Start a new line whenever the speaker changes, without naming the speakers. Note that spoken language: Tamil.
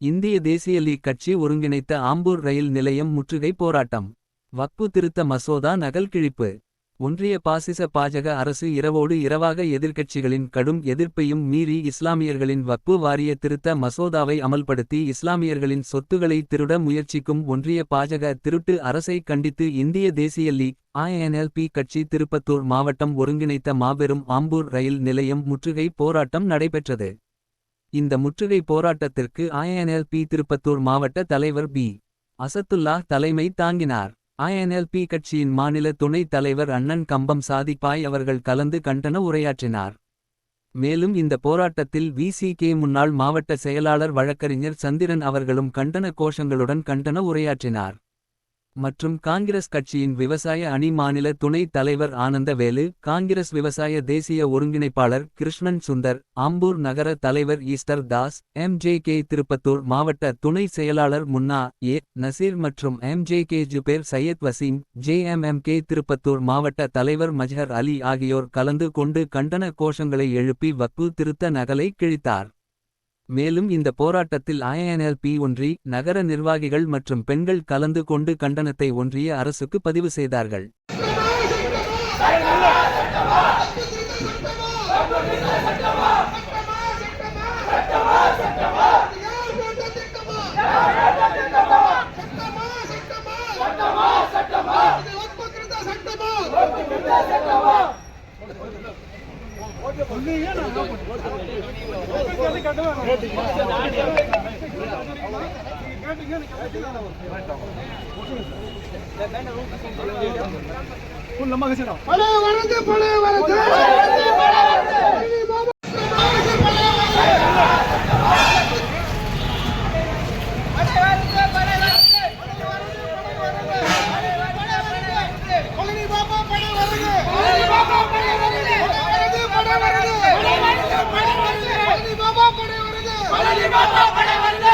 இந்திய தேசிய லீக் கட்சி ஒருங்கிணைத்த ஆம்பூர் ரயில் நிலையம் முற்றுகை போராட்டம். வக்பு திருத்த மசோதா நகல் கிழிப்பு ஒன்றிய பாசிச பாஜக அரசு இரவோடு இரவாக எதிர்க்கட்சிகளின் கடும் எதிர்ப்பையும் மீறி இஸ்லாமியர்களின் வக்பு வாரிய திருத்த மசோதாவை அமல்படுத்தி இஸ்லாமியர்களின் சொத்துக்களை திருட முயற்சிக்கும் ஒன்றிய பாஜக திருட்டு அரசை கண்டித்து இந்திய தேசிய லீக் ஐஎன்எல்பி கட்சி திருப்பத்தூர் மாவட்டம் ஒருங்கிணைத்த மாபெரும் ஆம்பூர் ரயில் நிலையம் முற்றுகை போராட்டம் நடைபெற்றது. இந்த முற்றுகை போராட்டத்திற்கு ஐஎன்எல்பி திருப்பத்தூர் மாவட்ட தலைவர் பி. அசத்துல்லாஹ் தலைமை தாங்கினார். ஐஎன்எல்பி கட்சியின் மாநில துணைத் தலைவர் அண்ணன் கம்பம் சாதிப்பாய் அவர்கள் கலந்து கண்டன உரையாற்றினார். மேலும் இந்த போராட்டத்தில் விசிகே முன்னாள் மாவட்ட செயலாளர் வழக்கறிஞர் சந்திரன் அவர்களும் கண்டன கோஷங்களுடன் கண்டன உரையாற்றினார். மற்றும் காங்கிரஸ் கட்சியின் விவசாய அணி மாநில துணைத் தலைவர் ஆனந்தவேலு காங்கிரஸ் விவசாய தேசிய ஒருங்கிணைப்பாளர் கிருஷ்ணன் சுந்தர் ஆம்பூர் நகர தலைவர் ஈஸ்டர் தாஸ் எம்ஜேகே திருப்பத்தூர் மாவட்ட துணை செயலாளர் முன்னா ஏ. நசீர் மற்றும் எம்ஜேகே ஜுபேர் சையத் வசீம் ஜேஎம்எம்கே திருப்பத்தூர் மாவட்ட தலைவர் மஜ்ஹர் அலி ஆகியோர் கலந்து கொண்டு கண்டன கோஷங்களை எழுப்பி வக்கு திருத்த நகலை கிழித்தார். மேலும் இந்த போராட்டத்தில் ஐஎன்எல்பி ஒன்றி நகர நிர்வாகிகள் மற்றும் பெண்கள் கலந்து கொண்டு கண்டனத்தை ஒன்றிய அரசுக்கு பதிவு செய்தார்கள்
பழைய வரது பழைய வரது பாபா படை வந்து